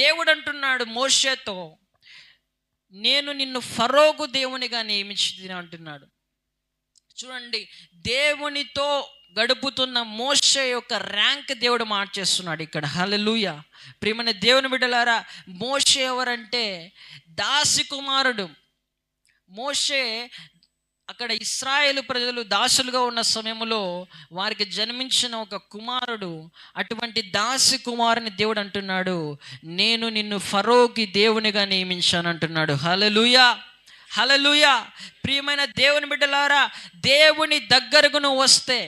దేవుడు అంటున్నాడు మోషేతో నేను నిన్ను ఫరోగు దేవునిగా నియమించింది అంటున్నాడు. చూడండి దేవునితో గడుపుతున్న మోషే యొక్క ర్యాంక్ దేవుడు మార్చేస్తున్నాడు ఇక్కడ. హలలుయ ప్రియమైన దేవుని బిడ్డలారా మోషే ఎవరంటే దాసి కుమారుడు. మోషే అక్కడ ఇస్రాయేల్ ప్రజలు దాసులుగా ఉన్న సమయంలో వారికి జన్మించిన ఒక కుమారుడు అటువంటి దాసి కుమారుని దేవుడు అంటున్నాడు నేను నిన్ను ఫరోకి దేవునిగా నియమించాను అంటున్నాడు హలలుయా హలలుయా ప్రియమైన దేవుని బిడ్డలారా దేవుని దగ్గరకు నువ్వు వస్తే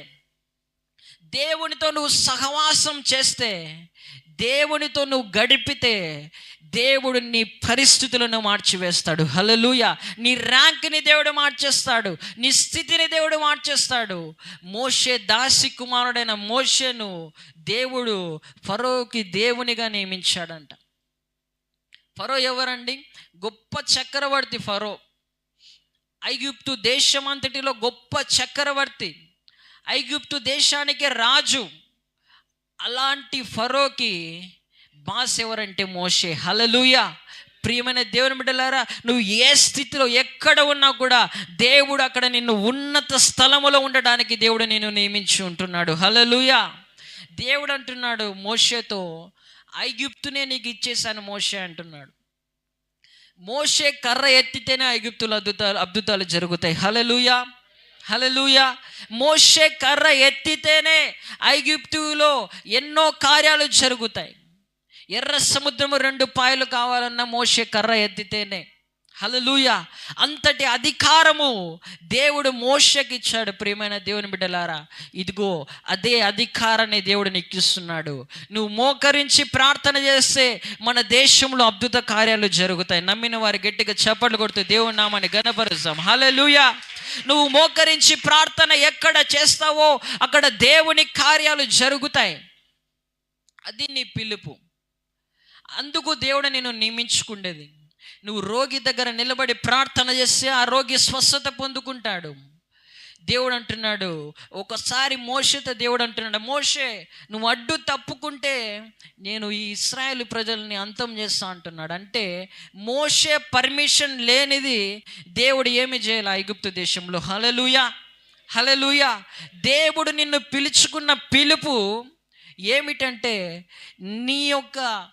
దేవునితో నువ్వు సహవాసం చేస్తే దేవునితో నువ్వు గడిపితే దేవుడు నీ పరిస్థితులను మార్చివేస్తాడు. హలలుయ నీ ర్యాంక్ని దేవుడు మార్చేస్తాడు. నీ స్థితిని దేవుడు మార్చేస్తాడు. మోషే దాసి కుమారుడైన మోషేను దేవుడు ఫరోకి దేవునిగా నియమించాడంట. ఫరో ఎవరండి? గొప్ప చక్రవర్తి ఫరో. ఐగుప్తు దేశమంతటిలో గొప్ప చక్రవర్తి. ఐగుప్తు దేశానికి రాజు. అలాంటి ఫరోకి బాస్ ఎవరంటే మోషే. హలలుయ ప్రియమైన దేవుని బిడ్డలారా నువ్వు ఏ స్థితిలో ఎక్కడ ఉన్నా కూడా దేవుడు అక్కడ నిన్ను ఉన్నత స్థలములో ఉండడానికి దేవుడు నేను నియమించి ఉంటున్నాడు. హలలుయ దేవుడు అంటున్నాడు మోషేతో ఐగుప్తునే నీకు ఇచ్చేసాను మోషే అంటున్నాడు. మోషే కర్ర ఎత్తితేనే ఐగుప్తులు అద్భుతాలు అద్భుతాలు జరుగుతాయి. హలలుయా హలలుయా మోషే కర్ర ఎత్తితేనే ఐగుప్తులో ఎన్నో కార్యాలు జరుగుతాయి. ఎర్ర సముద్రము రెండు పాయలు కావాలన్న మోసే కర్ర ఎత్తితేనే. హలలుయ అంతటి అధికారము దేవుడు మోషకి ఇచ్చాడు. ప్రియమైన దేవుని బిడ్డలారా ఇదిగో అదే అధికారాన్ని దేవుడు నెక్కిస్తున్నాడు నువ్వు మోకరించి ప్రార్థన చేస్తే మన దేశంలో అద్భుత కార్యాలు జరుగుతాయి. నమ్మిన వారి గట్టిగా చప్పట్లు కొడుతూ దేవుని నామాన్ని గనపరుస్తాం హలలుయ నువ్వు మోకరించి ప్రార్థన ఎక్కడ చేస్తావో అక్కడ దేవుని కార్యాలు జరుగుతాయి. అది నీ పిలుపు. అందుకు దేవుడు నేను నియమించుకుండేది. నువ్వు రోగి దగ్గర నిలబడి ప్రార్థన చేస్తే ఆ రోగి స్వస్థత పొందుకుంటాడు. దేవుడు అంటున్నాడు ఒకసారి మోషతో దేవుడు అంటున్నాడు మోషే నువ్వు అడ్డు తప్పుకుంటే నేను ఈ ఇస్రాయేల్ ప్రజల్ని అంతం చేస్తా అంటున్నాడు. అంటే మోషే పర్మిషన్ లేనిది దేవుడు ఏమి చేయాలి ఐగుప్తు దేశంలో. హలలుయా హలలుయా దేవుడు నిన్ను పిలుచుకున్న పిలుపు ఏమిటంటే నీ యొక్క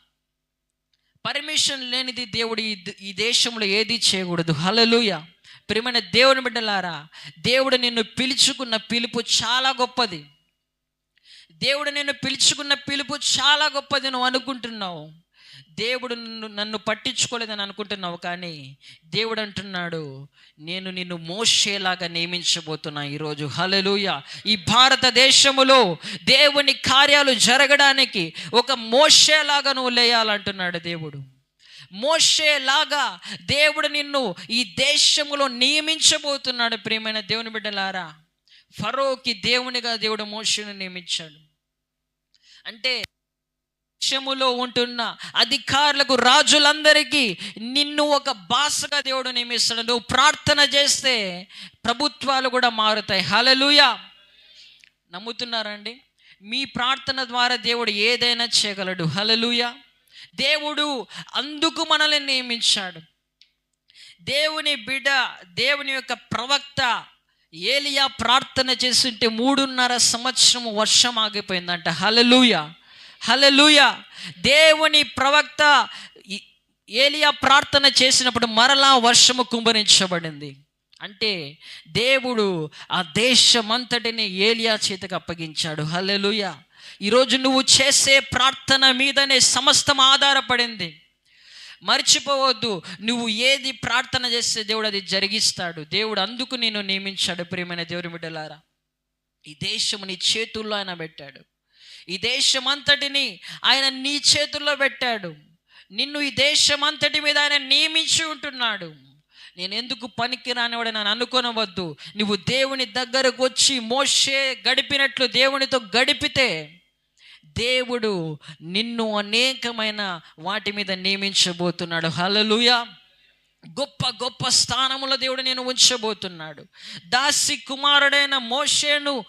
పర్మిషన్ లేనిది దేవుడు ఈ దేశంలో ఏది చేయకూడదు. హలలుయ ప్రియమైన దేవుని బిడ్డలారా దేవుడు నిన్ను పిలుచుకున్న పిలుపు చాలా గొప్పది. దేవుడు నిన్ను పిలుచుకున్న పిలుపు చాలా గొప్పది నువ్వు అనుకుంటున్నావు. దేవుడు నన్ను పట్టించుకోలేదని అనుకుంటున్నావు కానీ దేవుడు అంటున్నాడు నేను నిన్ను మోషేలాగా నియమించబోతున్నా ఈరోజు. హలలుయ ఈ భారతదేశములో దేవుని కార్యాలు జరగడానికి ఒక మోషేలాగా నువ్వు లేయాలంటున్నాడు దేవుడు. మోషేలాగా దేవుడు నిన్ను ఈ దేశములో నియమించబోతున్నాడు ప్రియమైన దేవుని బిడ్డలారా. ఫరోకి దేవునిగా దేవుడు మోషను నియమించాడు. అంటే దేశములో ఉంటున్న అధికారులకు రాజులందరికీ నిన్ను ఒక భాషగా దేవుడు నియమిస్తాడు. నువ్వు ప్రార్థన చేస్తే ప్రభుత్వాలు కూడా మారుతాయి. హలలుయా నమ్ముతున్నారండి? మీ ప్రార్థన ద్వారా దేవుడు ఏదైనా చేయగలడు. హలలుయా దేవుడు అందుకు మనల్ని నియమించాడు. దేవుని బిడ్డ దేవుని యొక్క ప్రవక్త ఏలియా ప్రార్థన చేస్తుంటే మూడున్నర సంవత్సరం వర్షం ఆగిపోయిందంట. హలలుయా హలలుయ దేవుని ప్రవక్త ఏలియా ప్రార్థన చేసినప్పుడు మరలా వర్షము కుంభరించబడింది. అంటే దేవుడు ఆ దేశమంతటిని ఏలియా చేతికి అప్పగించాడు. హలలుయ ఈరోజు నువ్వు చేసే ప్రార్థన మీదనే సమస్తం ఆధారపడింది. మర్చిపోవద్దు నువ్వు ఏది ప్రార్థన చేస్తే దేవుడు అది జరిగిస్తాడు. దేవుడు అందుకు నేను నియమించాడు ప్రియమైన దేవుని బిడ్డలారా. ఈ దేశము నీ చేతుల్లో ఆయన పెట్టాడు. ఈ దేశమంతటిని ఆయన నీ చేతుల్లో పెట్టాడు. నిన్ను ఈ దేశమంతటి మీద ఆయన నియమించి ఉంటున్నాడు. నేను ఎందుకు పనికి రానివాడు నన్ను అనుకోనవద్దు. నువ్వు దేవుని దగ్గరకు వచ్చి మోసే గడిపినట్లు దేవునితో గడిపితే దేవుడు నిన్ను అనేకమైన వాటి మీద నియమించబోతున్నాడు. హలలుయ గొప్ప గొప్ప స్థానములో దేవుడు నేను ఉంచబోతున్నాడు. దాసి కుమారుడైన మోషేను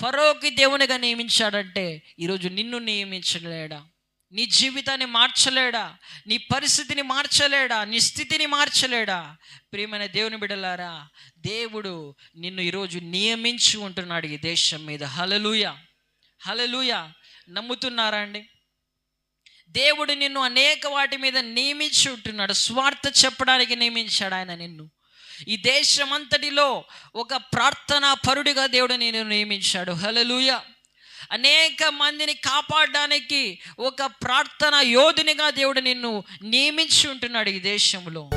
ఫరోకి దేవునిగా నియమించాడంటే ఈరోజు నిన్ను నియమించలేడా? నీ జీవితాన్ని మార్చలేడా? నీ పరిస్థితిని మార్చలేడా? నీ స్థితిని మార్చలేడా? ప్రియమైన దేవుని బిడలారా దేవుడు నిన్ను ఈరోజు నియమించి ఉంటున్నాడు ఈ దేశం మీద. హలలుయ హలలుయ నమ్ముతున్నారా అండి? దేవుడు నిన్ను అనేక వాటి మీద నియమించి ఉంటున్నాడు. స్వార్థ చెప్పడానికి నియమించాడు ఆయన నిన్ను. ఈ దేశమంతటిలో ఒక ప్రార్థనా పరుడిగా దేవుడు నేను నియమించాడు. హలలుయ అనేక మందిని కాపాడడానికి ఒక ప్రార్థన యోధునిగా దేవుడు నిన్ను నియమించి ఉంటున్నాడు ఈ దేశంలో.